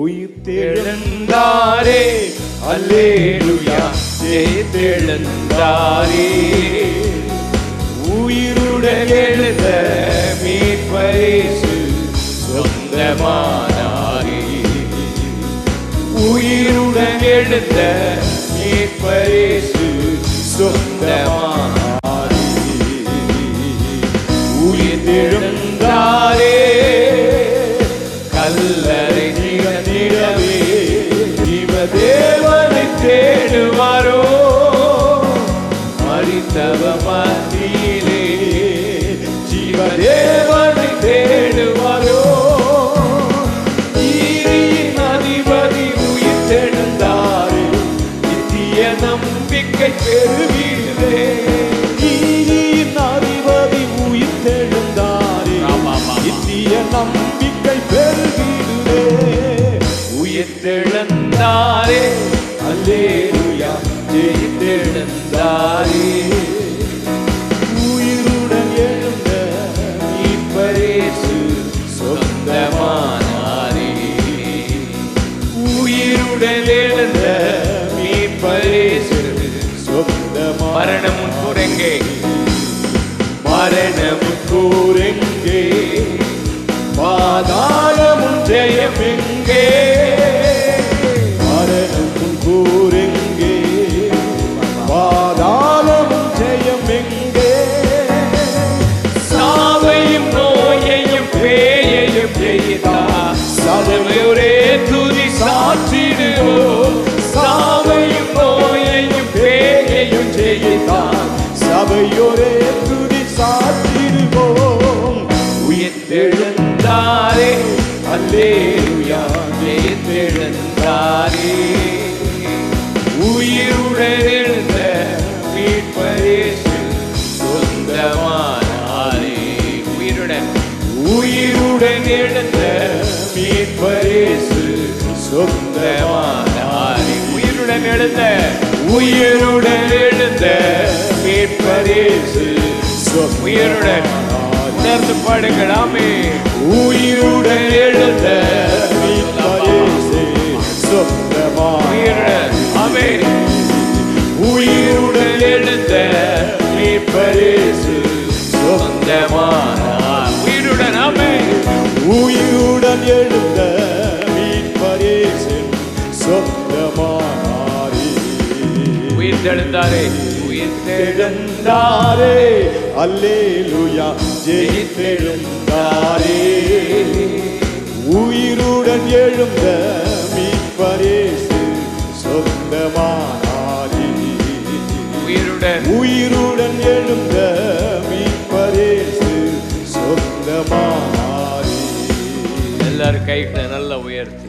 உயிர் தெழுந்தாரே அல்லேலுயா. ஜெயித்தெழுந்தாரே. உயிருடன் எழுத மீட்பரேசு சொந்தமானாரே. உயிருடன் எழுத மீட்பரேசு சொந்தமானாரே. உயிர் எழுந்தாரே மத்தியிலே ஜீவதேவனை தேடுவாரோ? ஈரியின் அதிபதி உயிர் தெழுந்தாரே நித்திய நம்பிக்கை பெருகிடுதே நீதியின் அதிபதி உயிர் தெழுந்தாரே நித்திய நம்பிக்கை பெருகிடுதே உயிர்த்தெழுந்தாரே. அல்லேலுயா. ஜெயித்தெழுந்தாரே. சொந்தமா மரணமும் குரங்கே. மரணமும் கூரெங்கே. பாதாளமும் ஜெயம் எங்கே மரணமும் கூரெங்கே. பாதாளமும் ஜெயம் எங்கே சாவையும் செய்தான். ஜெயித்தா சபையோரே துதி சாத்திடுவோம். உயிர்த்தெழுந்தாரே. அல்லேயா உயிர்த்தெழுந்தாரே உயிருடன் எழுந்த மீட்பரேசு சொந்தமானாரே. உயிருடன் உயிருடன் எழுந்த மீட்பரேசு சொந்தமானாரே. உயிருடன் எழுந்த உயிருடன் எழுந்த மீட்பரேசு. உயிருடன். உணர்ந்து பாடுங்களாமே உயிருடன் எழுந்த மீட்பரேசே. உயிருடன். ஆமே உயிருடன் எழுந்த மீட்பரேசு. உயிருடன் ஆமே உயிருடன் எழுந்த உயிர் தெழுந்தாரே உயிர் எழுந்தாரே அல்லேலுயா ஜெயித்தெழுந்தாரே. உயிருடன் எழுந்த மீட்பரேசு சொந்தமானாரே. உயிருடன். உயிருடன் எழுந்த மீட்பரேசு சொந்தமானாரே. எல்லாரும் கைகளை நல்லா உயர்த்தி